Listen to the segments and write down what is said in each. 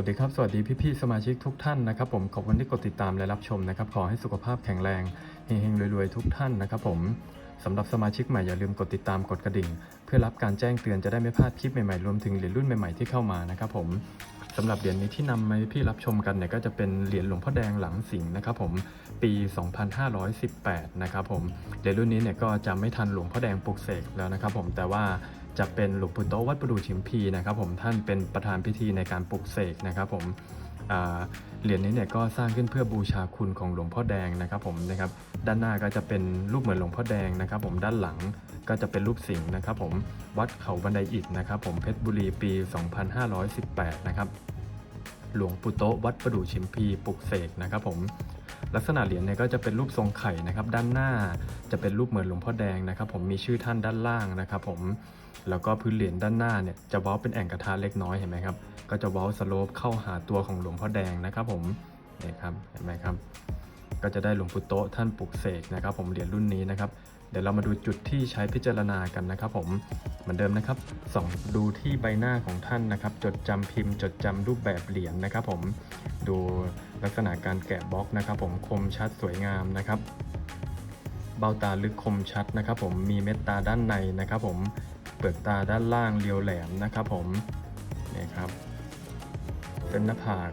วัสดีครับสวัสดีพี่ๆสมาชิกทุกท่านนะครับผมขอบคุณที่กดติดตามและรับชมนะครับขอให้สุขภาพแข็งแรงเฮงๆรวยๆทุกท่านนะครับผมสำหรับสมาชิกใหม่อย่าลืมกดติดตามกดกระดิ่ง เพื่อรับการแจ้งเตือนจะได้ไม่พลาดคลิปใหม่ๆรวมถึงเหรียญรุ่นใหม่ๆที่เข้ามานะครับผมสำหรับเหรียญนี้ที่นำมาพี่รับชมกันเนี่ยก็จะเป็นเหรียญหลวงพ่อแดงหลังสิงนะครับผมปี 2518 นะครับผมเหรียญรุ่นนี้เนี่ยก็จะไม่ทันหลวงพ่อแดงปลุกเสกแล้วนะครับผมแต่ว่า จะเป็นหลวงปู่โตวัดประดู่ชิมพีนะครับผมท่านเป็นประธานพิธีในการปลุกเสกนะครับผมเหรียญนี้เนี่ยก็สร้างขึ้นเพื่อบูชาคุณของหลวงพ่อแดงนะครับผมนะครับด้านหน้าก็จะเป็นรูปเหมือนหลวงพ่อแดงนะครับ ผมด้านหลังก็จะเป็นรูปสิงห์นะครับ ผมวัดเขาบันไดอิฐนะครับ ผมเพชรบุรีปี 2518 นะครับหลวงปู่โตวัดประดู่ชิมพีปลุกเสกนะครับผม ลักษณะเหรียญเนี่ยก็จะเป็นรูปทรงไข่นะครับ ด้านหน้าจะเป็นรูปเหมือนหลวงพ่อแดงนะครับ ผมมีชื่อท่านด้านล่างนะครับ ผมแล้วก็พื้นเหรียญด้านหน้าเนี่ยจะเว้าเป็นแอ่งกระทะเล็กน้อยเห็นไหมครับก็จะเว้าสโลปเข้าหาตัวของหลวงพ่อแดงนะครับ ผมนี่ครับเห็นไหมครับ ก็จะได้หลวงปู่โตท่านปลุกเสกนะครับ ผมเหรียญรุ่นนี้นะครับ เดี๋ยวเรามาดูจุดที่ใช้พิจารณากันนะครับผมเหมือนเดิมนะครับส่องดูที่ใบหน้าของท่านนะครับ จดจำพิมพ์ จดจำรูปแบบเหรียญนะครับ ผมดูลักษณะการแกะบล็อกนะครับ ผมคมชัดสวยงามนะครับ เบ้าตาลึกคมชัดนะครับ ผมมีเม็ดตาด้านในนะครับ ผมเปลือกตาด้านล่างเรียวแหลมนะครับ ผมนี่ครับเส้นหน้าผาก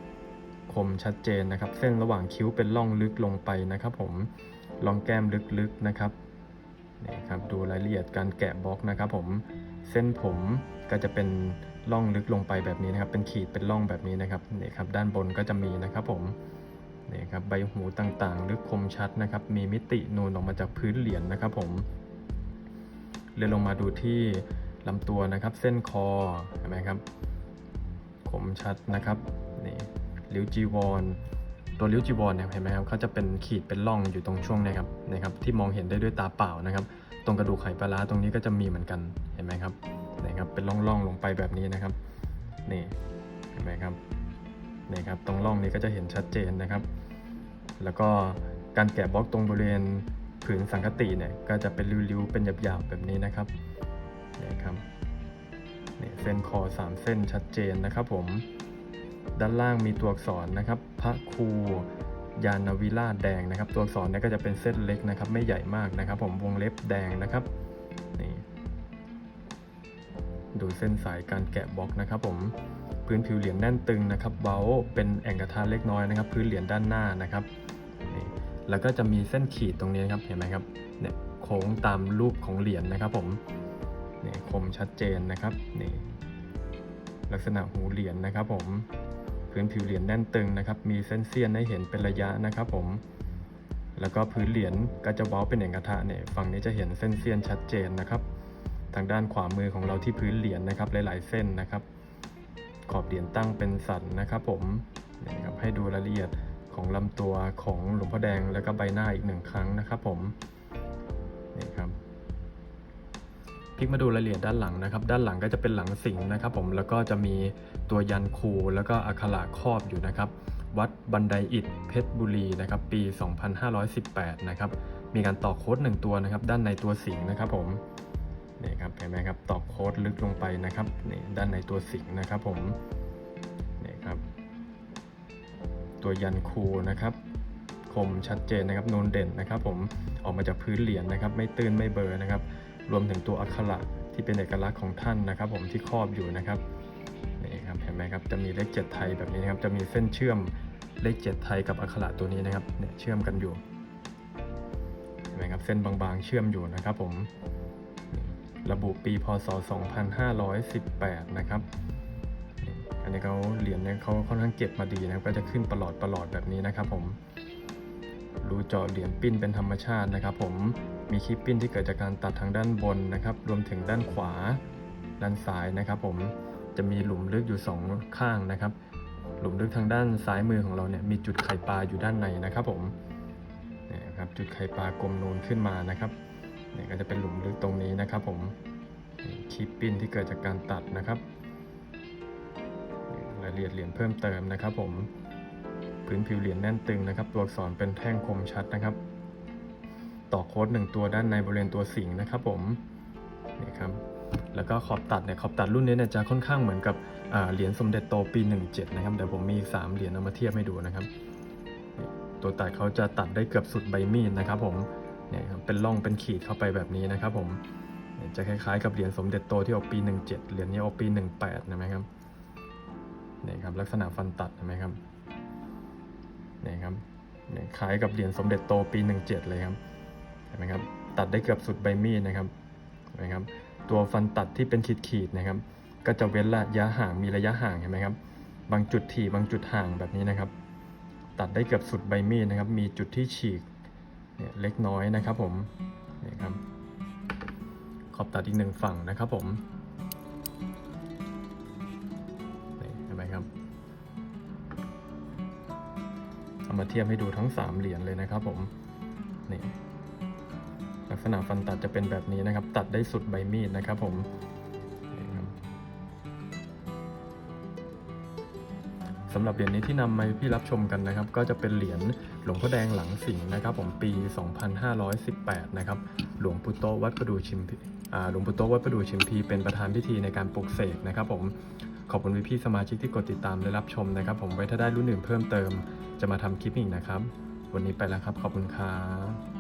คมชัดเจนนะครับ เส้นระหว่างคิ้วเป็นร่องลึกลงไปนะครับ ผมรองแก้มลึกๆนะครับ นี่ครับดูรายละเอียดการแกะบล็อกนะครับผมเส้นผมก็จะเป็นร่องลึกลงไปแบบนี้นะครับ เป็นขีดเป็นร่องแบบนี้นะครับนี่ครับด้านบนก็จะมีนะครับผมนี่ครับใบหูต่างๆ ลึกคมชัดนะครับ มีมิตินูนออกมาจากพื้นเหรียญนะครับผมเลื่อนลงมาดูที่ลำตัวนะครับ เส้นคอเห็นไหมครับ คมชัดนะครับนี่ริ้วจีวร ตัวริ้วจีวรเนี่ยเห็นไหมครับเขาจะเป็นขีดเป็นร่องอยู่ตรงช่วงนะครับนะครับที่มองเห็นได้ด้วยตาเปล่านะครับ ตรงกระดูกไขปลาร้าตรงนี้ก็จะมีเหมือนกันเห็นไหมครับนะครับเป็นร่องๆลงไปแบบนี้นะครับนี่เห็นไหมครับนี่ครับตรงร่องนี้ก็จะเห็นชัดเจนนะครับ แล้วก็การแกะบล็อกตรงบริเวณผืนสังกติเนี่ยก็จะเป็นริ้วๆเป็นหยาบๆแบบนี้นะครับนี่ครับเส้นคอสามเส้นชัดเจนนะครับผม ด้านล่างมีตัวอักษรนะครับ พระครูยานวิราชแดงนะครับ ตัวอักษรเนี่ยก็จะเป็นเส้นเล็กนะครับ ไม่ใหญ่มากนะครับ ผมวงเล็บแดงนะครับนี่ดูเส้นสายการแกะบล็อกนะครับ ผมพื้นผิวเหรียญแน่นตึงนะครับเว้าเป็นแอ่งกระทะเล็กน้อยนะครับ พื้นเหรียญด้านหน้านะครับนี่แล้วก็จะมีเส้นขีดตรงนี้นครับเห็นไหมครับเนี่ยโค้งตามรูปของเหรียญนะครับ ผมนี่คมชัดเจนนะครับนี่ลักษณะหูเหรียญนะครับ ผม พื้นผิวเหรียญแน่นตึงนะครับ มีเส้นเสี้ยนให้เห็นเป็นระยะนะครับผม แล้วก็พื้นเหรียญก็จะเว้าเป็นแอ่งกระทะเนี่ย ฝั่งนี้จะเห็นเส้นเสี้ยนชัดเจนนะครับ ทางด้านขวามือของเราที่พื้นเหรียญนะครับ หลาย ๆ เส้นนะครับ ขอบเหรียญตั้งเป็นสันนะครับ ผมนี่ครับให้ดูรายละเอียดของลำตัวของหลวงพ่อแดงแล้วก็ใบหน้าอีกหนึ่งครั้งนะครับ ผม พลิกมาดูรายละเอียดด้านหลังนะครับ ด้านหลังก็จะเป็นหลังสิงห์นะครับ ผมแล้วก็จะมีตัวยันคูแล้วก็อักขระครอบอยู่นะครับ วัดบันไดอิฐเพชรบุรีนะครับ ปี 2518 นะครับ มีการต่อโค้ดหนึ่งตัวนะครับ ด้านในตัวสิงห์นะครับ ผมนี่ครับเห็นไหมครับตอกโค้ดลึกลงไปนะครับนี่ด้านในตัวสิงห์นะครับ ผมนี่ครับ ตัวยันคูนะครับคมชัดเจนนะครับนูนเด่นนะครับ ผมออกมาจากพื้นเหรียญนะครับ ไม่ตื้นไม่เบลอนะครับ รวมถึงตัวอักขระที่เป็นเอกลักษณ์ของท่านนะครับ ผมที่ครอบอยู่นะครับนี่ครับเห็นไหมครับจะมีเลขเจ็ดไทยแบบนี้นะครับ จะมีเส้นเชื่อมเลขเจ็ดไทยกับอักขระตัวนี้นะครับเนี่ยเชื่อมกันอยู่เห็นไหมครับเส้นบางๆเชื่อมอยู่นะครับผมระบุปีพศ 2518 นะครับ อันนี้เขาเหรียญเนี่ยเขาค่อนข้างเก็บมาดีนะครับ ก็จะขึ้นประหลอดประหลอดแบบนี้นะครับผม รูเจาะเหรียญปิ้นเป็นธรรมชาตินะครับ ผมมีคลิปปิ้นที่เกิดจากการตัดทางด้านบนนะครับ รวมถึงด้านขวา ด้านซ้ายนะครับ ผมจะมีหลุมลึกอยู่สองข้างนะครับ หลุมลึกทางด้านซ้ายมือของเราเนี่ยมีจุดไข่ปลาอยู่ด้านในนะครับ ผมนี่ครับจุดไข่ปลากลมนูนขึ้นมานะครับนี่ก็จะเป็นหลุมลึกตรงนี้นะครับ ผมนี่คลิปปิ้นที่เกิดจากการตัดนะครับรายละเอียดเหรียญเพิ่มเติมนะครับ ผม พื้นผิวเหรียญแน่นตึงนะครับ ตัวอักษรเป็นแท่งคมชัดนะครับ ต่อโค้ดหนึ่งตัวด้านในบริเวณตัวสิงนะครับผมนี่ครับแล้วก็ขอบตัดเนี่ยขอบตัดรุ่นนี้เนี่ยจะค่อนข้างเหมือนกับเหรียญสมเด็จโตปี 17 นะครับเดี๋ยวผมมีอีกสามเหรียญเอามาเทียบให้ดูนะครับ ตัวตัดเขาจะตัดได้เกือบสุดใบมีดนะครับ ผมเนี่ยครับเป็นร่องเป็นขีดเข้าไปแบบนี้นะครับ ผมเนี่ยจะคล้ายๆกับเหรียญสมเด็จโตที่ออกปี 17 เหรียญนี้ออกปี 18 นะไหมครับเนี่ยครับลักษณะฟันตัดเห็นไหมครับ นี่ยครับเนี่ยคล้ายกับเหรียญสมเด็จโตปี 17 เลยครับเห็นไหมครับตัดได้เกือบสุดใบมีดนะครับเห็นไหมครับตัวฟันตัดที่เป็นขีดๆนะครับ ก็จะเว้นระยะห่างมีระยะห่างเห็นไหมครับ บางจุดถี่บางจุดห่างแบบนี้นะครับ ตัดได้เกือบสุดใบมีดนะครับ มีจุดที่ฉีกเนี่ยเล็กน้อยนะครับผมนี่ครับขอบตัดอีกหนึ่งฝั่งนะครับผม เอามาเทียบให้ดูทั้งสามเหรียญเลยนะครับผมนี่ลักษณะฟันตัดจะเป็นแบบนี้นะครับ ตัดได้สุดใบมีดนะครับผมนี่ครับสำหรับเหรียญนี้ที่นำมาให้พี่รับชมกันนะครับ ก็จะเป็นเหรียญหลวงพ่อแดงหลังสิงห์นะครับ ผมปี 2518 นะครับ หลวงปู่โตวัดประดูชิมพีอ่าหลวงปู่โตวัดประดูชิมพีเป็นประธานพิธีในการปลุกเสกนะครับ ผมข อบคุณพี่ๆสมาชิกที่กดติดตามและรับชมนะครับ ผมไว้ถ้าได้รุ่นอื่นเพิ่มเติม จะมาทำคลิปอีกนะครับ วันนี้ไปแล้วครับ ขอบคุณครับ